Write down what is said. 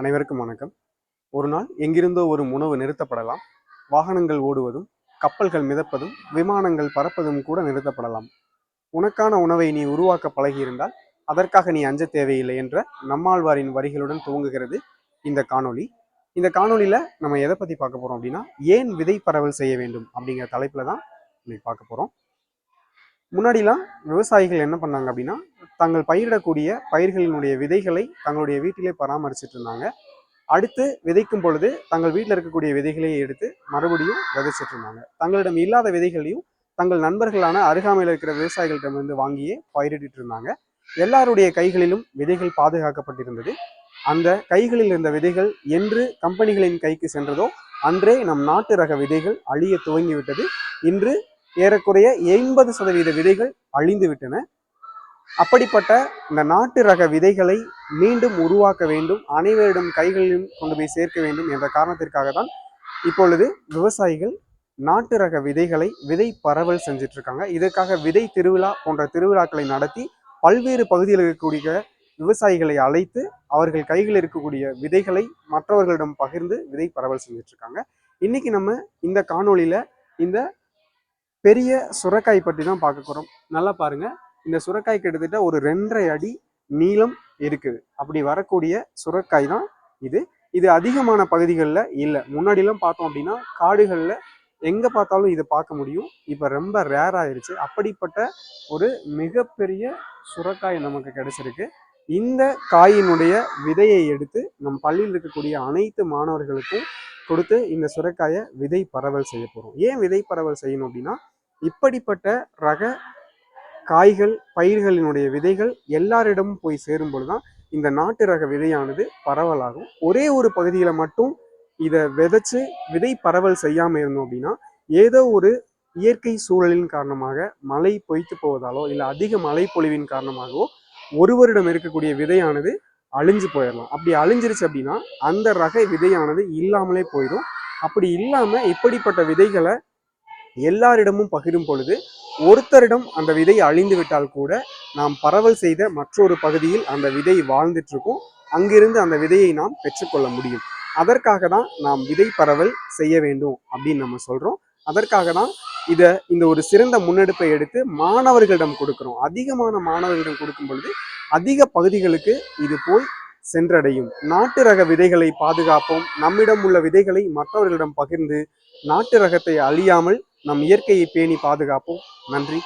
அனைவருக்கும் வணக்கம். ஒரு நாள் எங்கிருந்தோ ஒரு உணவு நிறுத்தப்படலாம். வாகனங்கள் ஓடுவதும் கப்பல்கள் மிதப்பதும் விமானங்கள் பறப்பதும் கூட நிறுத்தப்படலாம். உனக்கான உணவை நீ உருவாக்க பழகியிருந்தால் அதற்காக நீ அஞ்ச தேவையில்லை என்ற நம்மாழ்வாரின் வரிகளுடன் துவங்குகிறது இந்த காணொளி. இந்த காணொலியில் நம்ம எதை பற்றி பார்க்க போகிறோம் அப்படின்னா ஏன் விதை பரவல் செய்ய வேண்டும் அப்படிங்கிற தலைப்பில் தான் இன்னைக்கு பார்க்க போகிறோம் முன்னாடிலாம் விவசாயிகள் என்ன பண்ணாங்க அப்படின்னா தங்கள் பயிரிடக்கூடிய பயிர்களினுடைய விதைகளை தங்களுடைய வீட்டிலே பராமரிச்சுட்டு இருந்தாங்க அடுத்து விதைக்கும் பொழுது தங்கள் வீட்டில் இருக்கக்கூடிய விதைகளையே எடுத்து மறுபடியும் விதைச்சிட்டு இருந்தாங்க தங்களிடம் இல்லாத விதைகளையும் தங்கள் நண்பர்களான அருகாமையில் இருக்கிற விவசாயிகளிடமிருந்து வாங்கியே பயிரிட்டு இருந்தாங்க எல்லாருடைய கைகளிலும் விதைகள் பாதுகாக்கப்பட்டிருந்தது. அந்த கைகளில் இருந்த விதைகள் என்று கம்பெனிகளின் கைக்கு சென்றதோ அன்றே நம் நாட்டு ரக விதைகள் அழிய துவங்கிவிட்டது. இன்று ஏறக்குறைய எண்பது சதவீத விதைகள் அழிந்து விட்டன. அப்படிப்பட்ட இந்த நாட்டு ரக விதைகளை மீண்டும் உருவாக்க வேண்டும் அனைவரிடம் கைகளிலும் கொண்டு போய் சேர்க்க வேண்டும் என்ற காரணத்திற்காக தான் இப்பொழுது விவசாயிகள் நாட்டு ரக விதைகளை விதை பரவல் செஞ்சுட்டு இருக்காங்க இதற்காக விதை திருவிழா போன்ற திருவிழாக்களை நடத்தி பல்வேறு பகுதியில் இருக்கக்கூடிய விவசாயிகளை அழைத்து அவர்கள் கையில் இருக்கக்கூடிய விதைகளை மற்றவர்களிடம் பகிர்ந்து விதை பரவல் செஞ்சுட்டு இருக்காங்க இன்னைக்கு நம்ம இந்த காணொளியில இந்த பெரிய சுரக்காய் பற்றி தான் பார்க்க போகிறோம் நல்லா பாருங்கள் இந்த சுரக்காய் கிட்டத்தட்ட ஒரு ரெண்டரை அடி நீளம் இருக்குது. அப்படி வரக்கூடிய சுரக்காய் தான் இது. இது அதிகமான பகுதிகளில் இல்லை. முன்னாடிலாம் பார்த்தோம் அப்படின்னா காடுகளில் எங்கே பார்த்தாலும் இதை பார்க்க முடியும். இப்போ ரொம்ப ரேர் ஆயிருச்சு. அப்படிப்பட்ட ஒரு மிகப்பெரிய சுரக்காய் நமக்கு கிடைச்சிருக்கு. இந்த காயினுடைய விதையை எடுத்து நம் பள்ளியில் இருக்கக்கூடிய அனைத்து மாணவர்களுக்கும் கொடுத்து இந்த சுரக்காயை விதை பரவல் செய்ய போகிறோம் ஏன் விதை பரவல் செய்யணும் அப்படின்னா இப்படிப்பட்ட ரக காய்கள் பயிர்களினுடைய விதைகள் எல்லாரிடமும் போய் சேரும் பொழுதுதான் இந்த நாட்டு ரக விதையானது பரவலாகும். ஒரே ஒரு பகுதியில் மட்டும் இதை விதைச்சு விதை பரவல் செய்யாமல் இருந்தோம் அப்படின்னா ஏதோ ஒரு இயற்கை சூழலின் காரணமாக மழை பொய்த்து போவதாலோ இல்லை அதிக மழை பொழிவின் காரணமாகவோ ஒருவரிடம் இருக்கக்கூடிய விதையானது அழிஞ்சு போயிடலாம் அப்படி அழிஞ்சிருச்சு அப்படின்னா அந்த ரக விதையானது இல்லாமலே போயிடும் அப்படி இல்லாமல் இப்படிப்பட்ட விதைகளை எல்லாரிடமும் பகிரும் பொழுது ஒருத்தரிடம் அந்த விதை அழிந்து விட்டால் கூட நாம் பரவல் செய்த மற்றொரு பகுதியில் அந்த விதை வாழ்ந்துட்டு இருக்கும் அங்கிருந்து அந்த விதையை நாம் பெற்றுக்கொள்ள முடியும். அதற்காக தான் நாம் விதை பரவல் செய்ய வேண்டும் அப்படின்னு நம்ம சொல்றோம். அதற்காக தான் இதை இந்த ஒரு சிறந்த முன்னெடுப்பை எடுத்து மாணவர்களிடம் கொடுக்கிறோம். அதிகமான மாணவர்களிடம் கொடுக்கும் பொழுது அதிக பகுதிகளுக்கு இது போய் சென்றடையும். நாட்டு ரக விதைகளை பாதுகாப்போம். நம்மிடம் உள்ள விதைகளை மற்றவர்களிடம் பகிர்ந்து நாட்டு ரகத்தை அழியாமல் நம் இயற்கையை பேணி பாதுகாப்போம். நன்றி.